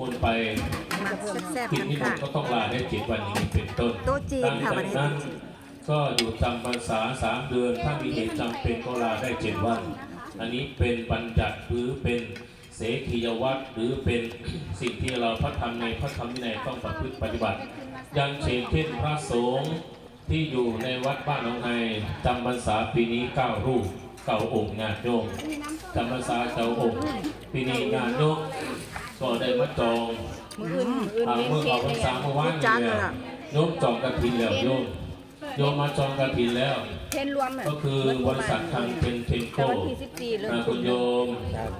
วนไปมาแซ่บกินๆกันที่หมค่ะดก็ต้องลาได้เจ็ดวันนี้เป็นต้นโต๊ะจีนค่ะวันนี้ดังนั้นก็อยู่จำพรรษาสามเดือน ถ้ามีเหตุจำเป็นก็ลาได้เจ็ดวัน อันนี้เป็นบัญญัติหรือเป็นเสขียวัตรหรือเป็นสิ่งที่เราพระธรรมในพระธรรมวินัยต้องประพฤติปฏิบัติอย่างเช่นเช่นพระสงฆ์ที่อยู่ในวัดบ้านหนองไฮจำพรรษาปีนี้เก้ารูปเก้าองค์ญาติโยมจำพรรษาเก้าองค์ปีนี้ญาติโยม ก็ได้มาจองมืออื่นมืออื่นอ่าเลี้ยงเมื่อเค้เอากพรนี่รแหษาละเมื่อวานจานี่นเลยแหละอะโยมจองกระถินแล้วโยมโยมมาจองกระถินแล้ว เทนรวมอะก็คือบริษัททางเป็นเทนแต่โก้วันที่สิบสี่เริ่มอ่าคุคุณณโยมครับ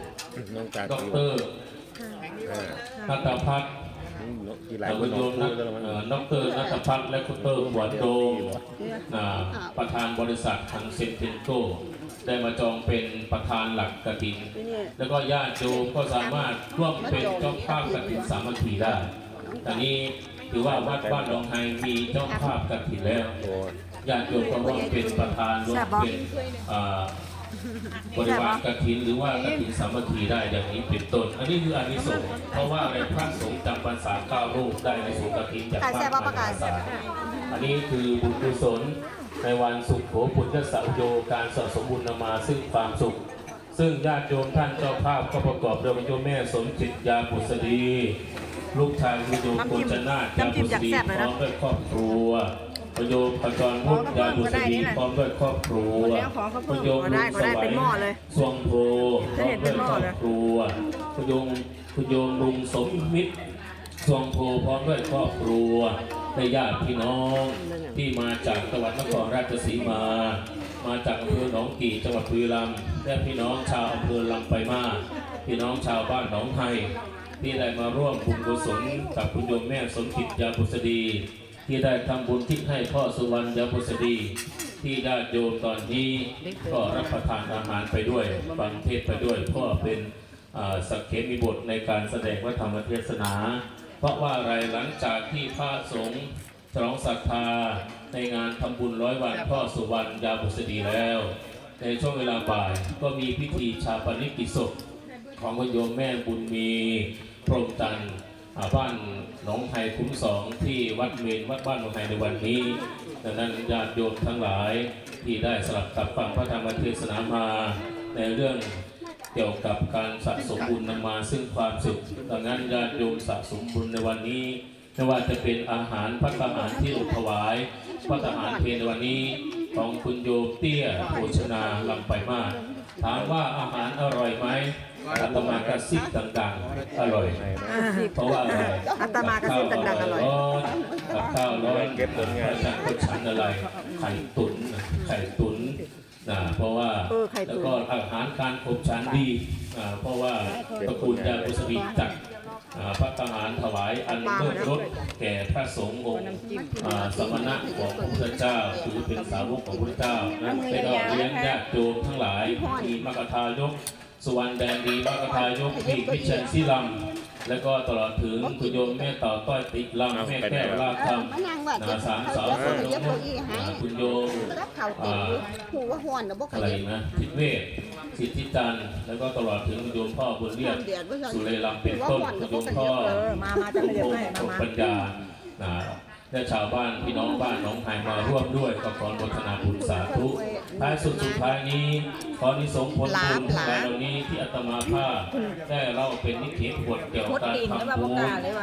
น้องตาดอกตีเตอร์เออนัตพัฒน์กีฬาอ่าคคุนณน้โยองมพูนัดกแล้วมันเอ่อดอกเตอร์นัตพัฒน์และคุณเตอร์หวนโดมอ่าประธานบริษัททางเซนเทนโก้ ได้มาจองเป็นประธานหลักกระถิน แล้วก็ญาติโยมก็สามารถร่วมเป็นเจ้าภาพกฐินสามัคคีได้อันนี้ถือว่าวัดบ้านหนองไฮมีเจ้าภาพกฐินแล้วโอ้ญาติโยมก็ร่วมเป็นประธานร่วมเป็นอ่าบริวารกฐินหรือว่ากฐินสามัคคีได้อย่างนี้เป็นต้น อันนี้คืออานิสงส์เพราะว่าในพระสงฆ์จำพรรษาเก้ารูปได้ในสงฆ์กฐินจากกายแซ่บบ้าบ่นประกาศมหาศาลอันนี้คือบุญกุศล ในวันสุขโขปุญญสัโยการสะสมบุญนำมาซึ่งความสุข ซึ่งญาติโยมท่านเจ้าภาพก็ประกอบด้วยโยมแม่สมจิตยาปุษดีลูกชายคุณโยมกุญชนาถยาปุษดีพร้อมด้วยครอบครัวพโยมขจรพุทธยาปุษดีพร้อมด้วยครอบครัวพโยมก็ได้ก็ได้เป็นหม้อเลยสวงโพพร้อมด้วยครอบครัวพโยมพโยมลุงสมมิตรสวงโพพร้อมด้วยครอบครัว และญาติพี่น้องที่มาจากจังหวัดนครราชสีมา มาจากอำเภอหนองกี่จังหวัดบุรีรัมย์และพี่น้องชาวอำเภอลำไปลายมาศพี่น้องชาวบ้านหนองไทยที่ได้มาร่วมบุญกุศลกับคุณโยมแม่สมจิตยาบุษดี ที่ได้ทำบุญทิศให้พ่อสุวรรณยาบุษดีที่ญาติโยมตอนนี้ก็รับประทานอาหารไปด้วยฟังเทศน์ไปด้วยเพราะเป็นอ่าสักเขมีบทในการแสดงพระธรรมเทศนา เพราะว่าอะไรหลังจากที่พระสงฆ์ฉลองศรัทธาในงานทำบุญร้อยวันพ่อสุวรรณยาบุษดีแล้ว ในช่วงเวลาบ่ายก็มีพิธีชาปนิกิจศพของคุณโยมแม่บุญมีพรหมจันทร์อาบ้านหนองไทยคุ้มสองที่วัดเมนวัดบ้านหนองไทยในวันนี้ดังนั้นญาติโยมทั้งหลายที่ได้สลับกับฟังพระธรรมเทศนามาในเรื่อง เกี่ยวกับการสะสมบุญนำมาซึ่งความสุขดังนั้นญาติโยมสะสมบุญในวันนี้ไม่ว่าจะเป็นอาหารพัฒหารที่อุถวายพัฒหารเพลในวันนี้ของคุณโยมเตี้ยโภชนาลำไปมาก ถามว่าอาหารอร่อยไหมอาตมากระซิบดังๆ อร่อยเพราะว่าอะไรอาตมากระซิบดังๆอร่อยกับข้าวร้อนเก็บผลงานพระจันทร์ก็ฉันอะไรไข่ตุ๋นนะไข่ตุ๋น นะเพราะว่าเออไข่ตุ๋นแล้วก็อาหารการขบฉันดีอ่าเพราะว่าตระกูลยาบุษรีจัดอ่าพระทหารถวายอันเลิศรสแก่พระสงฆ์องค์อ่าสมณะของพระพุทธเจ้าถือเป็นสาวกของพระพุทธเจ้าได้ก็เลี้ยงญาติโยมทั้งหลายมีมกทายกสุวรรณแดนดีมกทายกมีวิเชัยศิลัม แล้วก็ตลอดถึงคุณโยมแม่ต่อต้อยติลำแม่แก้วลาคำมานั่งว่านาสามสาวสนเย็บนุเก้าอี้ให้คุณโยมรับข่าวติดอยู่หูว่าห่อนนะบ่ขอะไรยันนะทิศเวศสิทธิจันทร์แล้วก็ตลอดถึงคุณโยมพ่อบุญเรียบเดือดว่าสุเรลำเป็นต้นคุณโยมพ่อเออมามาจะไม่เรียกให้มามาปัญญานะ และชาวบ้านพี่น้องบ้านหน้องไฮมาร่วมด้วยก็ขออนุโมทนาบุญสาธุท้ายสุดสุดท้ายนี้ขอนิสงส์ผลบุญทั้งหลายเหล่านี้ที่อาตมาภาพได้เล่าเป็นนิทานบทเกี่ยวกับการมดติ่งแล้วทำมาปบุระญกาศเลยว่า